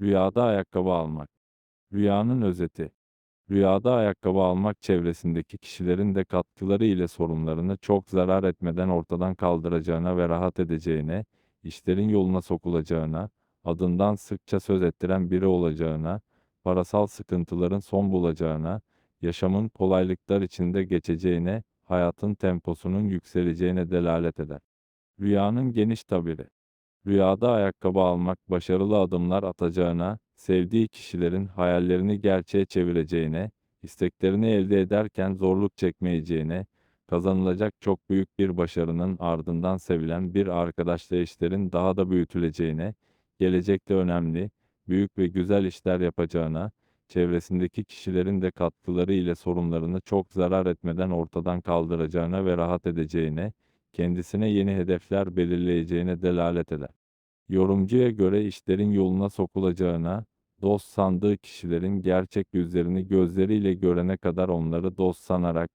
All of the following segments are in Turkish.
Rüyada ayakkabı almak. Rüyanın özeti. Rüyada ayakkabı almak çevresindeki kişilerin de katkıları ile sorunlarını çok zarar etmeden ortadan kaldıracağına ve rahat edeceğine, işlerin yoluna sokulacağına, adından sıkça söz ettiren biri olacağına, parasal sıkıntıların son bulacağına, yaşamın kolaylıklar içinde geçeceğine, hayatın temposunun yükseleceğine delalet eder. Rüyanın geniş tabiri. Rüyada ayakkabı almak başarılı adımlar atacağına, sevdiği kişilerin hayallerini gerçeğe çevireceğine, isteklerini elde ederken zorluk çekmeyeceğine, kazanılacak çok büyük bir başarının ardından sevilen bir arkadaşla işlerin daha da büyütüleceğine, gelecekte önemli, büyük ve güzel işler yapacağına, çevresindeki kişilerin de katkıları ile sorunlarını çok zarar etmeden ortadan kaldıracağına ve rahat edeceğine, kendisine yeni hedefler belirleyeceğine delalet eder. Yorumcuya göre işlerin yoluna sokulacağına, dost sandığı kişilerin gerçek yüzlerini gözleriyle görene kadar onları dost sanarak,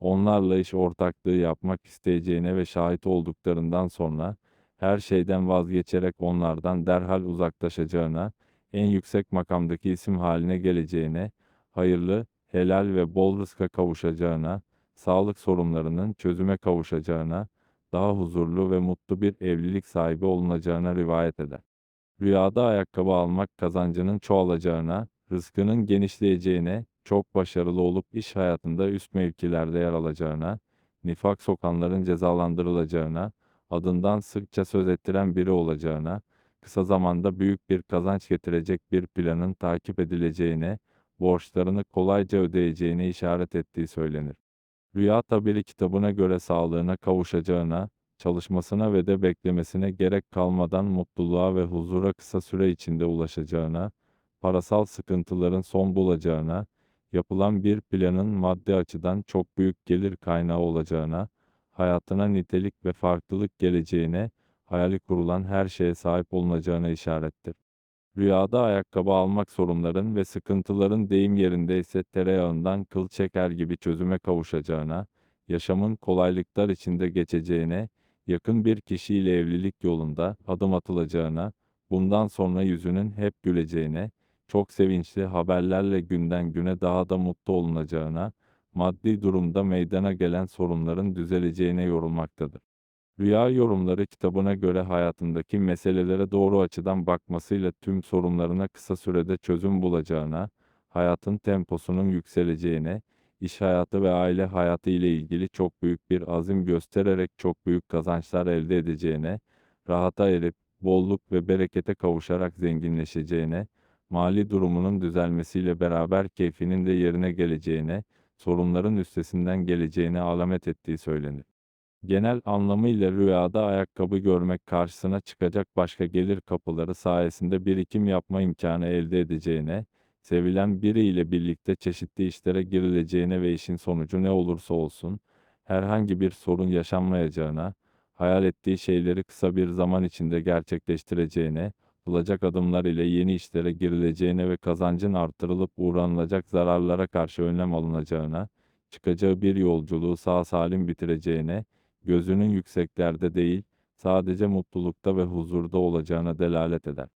onlarla iş ortaklığı yapmak isteyeceğine ve şahit olduklarından sonra, her şeyden vazgeçerek onlardan derhal uzaklaşacağına, en yüksek makamdaki isim haline geleceğine, hayırlı, helal ve bol rızka kavuşacağına, sağlık sorunlarının çözüme kavuşacağına, daha huzurlu ve mutlu bir evlilik sahibi olunacağına rivayet eder. Rüyada ayakkabı almak kazancının çoğalacağına, rızkının genişleyeceğine, çok başarılı olup iş hayatında üst mevkilerde yer alacağına, nifak sokanların cezalandırılacağına, adından sıkça söz ettiren biri olacağına, kısa zamanda büyük bir kazanç getirecek bir planın takip edileceğine, borçlarını kolayca ödeyeceğine işaret ettiği söylenir. Rüya tabiri kitabına göre sağlığına kavuşacağına, çalışmasına ve de beklemesine gerek kalmadan mutluluğa ve huzura kısa süre içinde ulaşacağına, parasal sıkıntıların son bulacağına, yapılan bir planın maddi açıdan çok büyük gelir kaynağı olacağına, hayatına nitelik ve farklılık geleceğine, hayali kurulan her şeye sahip olunacağına işarettir. Rüyada ayakkabı almak sorunların ve sıkıntıların deyim yerinde ise tereyağından kıl çeker gibi çözüme kavuşacağına, yaşamın kolaylıklar içinde geçeceğine, yakın bir kişiyle evlilik yolunda adım atılacağına, bundan sonra yüzünün hep güleceğine, çok sevinçli haberlerle günden güne daha da mutlu olunacağına, maddi durumda meydana gelen sorunların düzeleceğine yorulmaktadır. Rüya yorumları kitabına göre hayatındaki meselelere doğru açıdan bakmasıyla tüm sorunlarına kısa sürede çözüm bulacağına, hayatın temposunun yükseleceğine, iş hayatı ve aile hayatı ile ilgili çok büyük bir azim göstererek çok büyük kazançlar elde edeceğine, rahata erip bolluk ve berekete kavuşarak zenginleşeceğine, mali durumunun düzelmesiyle beraber keyfinin de yerine geleceğine, sorunların üstesinden geleceğine alamet ettiği söylenir. Genel anlamıyla rüyada ayakkabı görmek karşısına çıkacak başka gelir kapıları sayesinde birikim yapma imkanı elde edeceğine, sevilen biriyle birlikte çeşitli işlere girileceğine ve işin sonucu ne olursa olsun, herhangi bir sorun yaşanmayacağına, hayal ettiği şeyleri kısa bir zaman içinde gerçekleştireceğine, bulacak adımlar ile yeni işlere girileceğine ve kazancın artırılıp uğranılacak zararlara karşı önlem alınacağına, çıkacağı bir yolculuğu sağ salim bitireceğine, gözünün yükseklerde değil, sadece mutlulukta ve huzurda olacağına delalet eder.